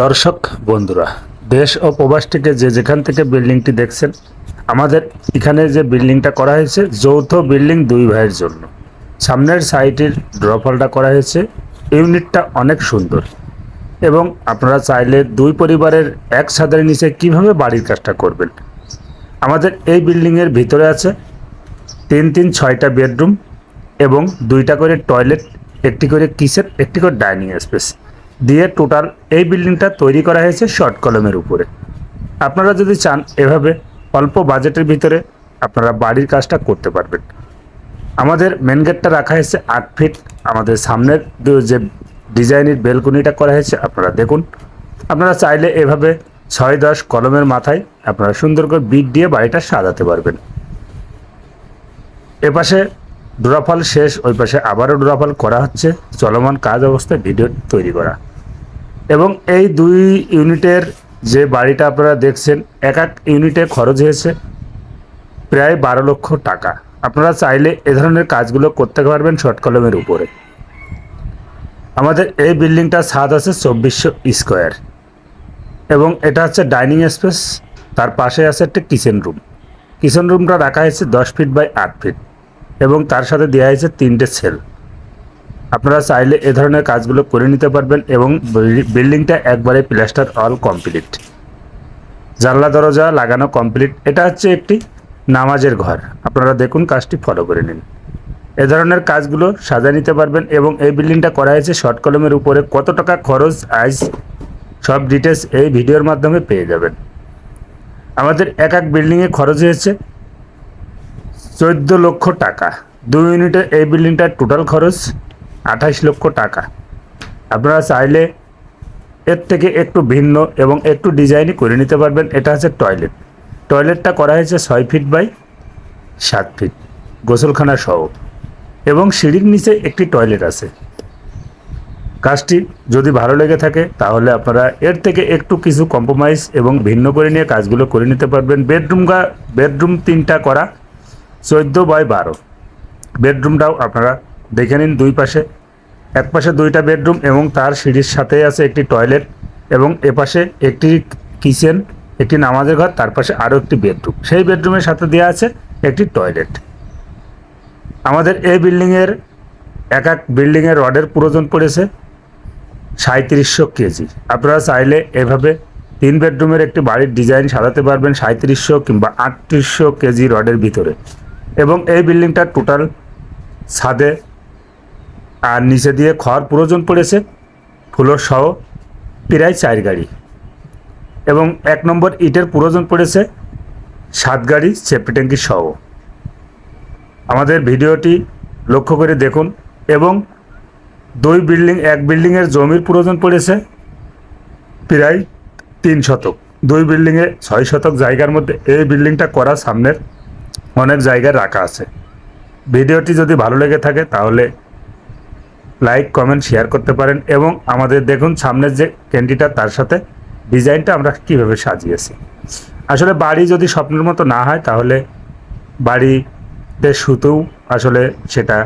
দর্শক, বন্ধুরা, দেশ ও প্রবাস থেকে যে যেখান থেকে বিল্ডিংটি দেখছেন, আমাদের এখানে যে বিল্ডিংটা করা হয়েছে, যৌথ বিল্ডিং দুই ভাইয়ের জন্য। সামনের সাইটের ড্রফলটা করা হয়েছে, ইউনিটটা অনেক সুন্দর। এবং আপনারা চাইলে দুই পরিবারের এক ছাদের নিচে কীভাবে বাড়ির কাজটা করবেন। আমাদের এই বিল্ডিংয়ের ভিতরে আছে তিন তিন ছয়টা বেডরুম এবং দুইটা করে টয়লেট, একটি করে কিচেন, একটি করে ডাইনিং স্পেস। দিয়ে টোটাল এই বিল্ডিংটা তৈরি করা হয়েছে শর্ট কলমের উপরে। আপনারা যদি চান এভাবে অল্প বাজেটের ভিতরে আপনারা বাড়ির কাজটা করতে পারবেন। আমাদের মেন গেটটা রাখা হয়েছে আট ফিট আমাদের সামনের যে ডিজাইনের বেলকনিটা করা হয়েছে, আপনারা দেখুন। আপনারা চাইলে এভাবে ছয় দশ কলমের মাথায় আপনারা সুন্দর করে বিট দিয়ে বাড়িটা সাজাতে পারবেন। এপাশে ডোরাফল শেষ ওই পাশে আবারও ডোরাফল করা হচ্ছে। চলমান কাজ অবস্থায় ভিডিও তৈরি করা। এবং এই দুই ইউনিটের যে বাড়িটা আপনারা দেখছেন, এক এক ইউনিটে খরচ হয়েছে প্রায় বারো লক্ষ টাকা। আপনারা চাইলে এ ধরনের কাজগুলো করতে পারবেন শর্ট কলমের উপরে। আমাদের এই বিল্ডিংটা ছাদ আছে চব্বিশশো স্কোয়ার। এবং এটা হচ্ছে ডাইনিং স্পেস, তার পাশে আছে একটা কিচেন রুম। কিচেন রুমটা রাখা হয়েছে দশ ফিট বাই আট ফিট এবং তার সাথে দেওয়া হয়েছে তিনটে সেল। আপনারা চাইলে এ ধরনের কাজগুলো করে নিতে পারবেন এবং বিল্ডি- বিল্ডিংটা একবারে প্লাস্টার অল কমপ্লিট। জানলা, দরজা লাগানো কমপ্লিট। এটা হচ্ছে একটি নামাজের ঘর। আপনারা দেখুন কাজটি ফলো করে নিন। এ ধরনের কাজগুলো সাজা নিতে পারবেন এবং এই বিল্ডিংটা করা হয়েছে শর্ট কলমের উপরে। কত টাকা খরচ আইস সব ডিটেলস এই ভিডিওর মাধ্যমে পেয়ে যাবেন। আমাদের এক এক বিল্ডিংয়ে খরচ হয়েছে চোদ্দ লক্ষ টাকা। দুই ইউনিটের এই বিল্ডিংটার টোটাল খরচ আঠাইশ লক্ষ টাকা। আপনারা চাইলে এর থেকে একটু ভিন্ন এবং একটু ডিজাইনই করে নিতে পারবেন। এটা হচ্ছে টয়লেট। টয়লেটটা করা হয়েছে ছয় ফিট বাই সাত ফিট গোসলখানা সহ। এবং সিঁড়ির নিচে একটি টয়লেট আছে। কাজটি যদি ভালো লেগে থাকে, তাহলে আপনারা এর থেকে একটু কিছু কম্প্রোমাইজ এবং ভিন্ন করে নিয়ে কাজগুলো করে নিতে পারবেন। বেডরুম বেডরুম তিনটা করা, চোদ্দ বাই বারো। বেডরুমটাও আপনারা দেখে নিন দুই পাশে। এক পাশে দুইটা বেডরুম এবং তার সিঁড়ির সাথে আছে একটি টয়লেট এবং এপাশে একটি কিচেন, একটি নামাজের ঘর, তার পাশে আরও একটি বেডরুম। সেই বেডরুমের সাথে দেওয়া আছে একটি টয়লেট। আমাদের এই বিল্ডিংয়ের এক এক বিল্ডিংয়ের রডের প্রয়োজন পড়েছে সাঁত্রিশশো কেজি। আপনারা চাইলে এভাবে তিন বেডরুমের একটি বাড়ির ডিজাইন সাজাতে পারবেন সাঁত্রিশশো কিংবা আটত্রিশশো কেজি রডের ভিতরে। এবং এই বিল্ডিংটার টোটাল ছাদে আর নিচে দিয়ে খড় প্রয়োজন পড়েছে, ফুলোর সহ প্রায় চার গাড়ি। এবং এক নম্বর ইটের প্রয়োজন পড়েছে, সাত গাড়ি সেফটি ট্যাঙ্কি সহ। আমাদের ভিডিওটি লক্ষ্য করে দেখুন এবং দুই বিল্ডিং, এক বিল্ডিংয়ের জমির প্রয়োজন পড়েছে, প্রায় তিন শতক। দুই বিল্ডিংয়ে ছয় শতক জায়গার মধ্যে এই বিল্ডিংটা করা সামনের অনেক জায়গায় রাখা আছে। ভিডিওটি যদি ভালো লেগে থাকে তাহলে লাইক, কমেন্ট, শেয়ার করতে পারেন এবং আমাদের দেখুন সামনের যে ক্যান্ডিটা, তার সাথে ডিজাইনটা আমরা কীভাবে সাজিয়েছি। আসলে বাড়ি যদি স্বপ্নের মতো না হয়, তাহলে বাড়িতে শুতেও আসলে সেটা